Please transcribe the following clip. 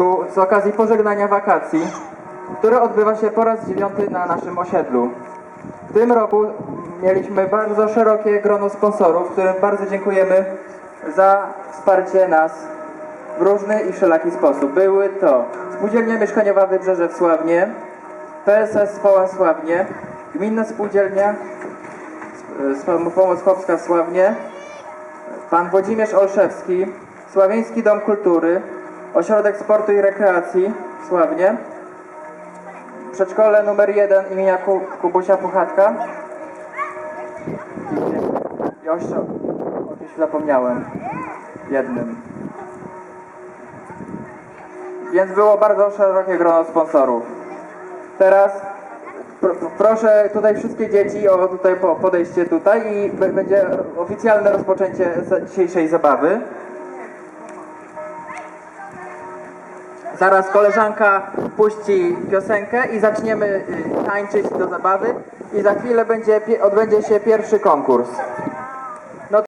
uczniówku z okazji pożegnania wakacji, które odbywa się po raz dziewiąty na naszym osiedlu. W tym roku mieliśmy bardzo szerokie grono sponsorów, którym bardzo dziękujemy za wsparcie nas w różny i wszelaki sposób. Były to Spółdzielnia Mieszkaniowa Wybrzeże w Sławnie, PSS Społa Sławnie, Gminna Spółdzielnia Sp- Pomoc Chłopska w Sławnie, Pan Włodzimierz Olszewski, Sławiański Dom Kultury, Ośrodek Sportu i Rekreacji w Sławnie, Przedszkole numer 1 imienia Ku- Kubusia Puchatka. I jeszcze o czymś zapomniałem. Jednym. Więc było bardzo szerokie grono sponsorów. Teraz pr- pr- proszę tutaj wszystkie dzieci o tutaj po- podejście tutaj i będzie oficjalne rozpoczęcie dzisiejszej zabawy. Zaraz koleżanka puści piosenkę i zaczniemy y, tańczyć do zabawy i za chwilę będzie, odbędzie się pierwszy konkurs.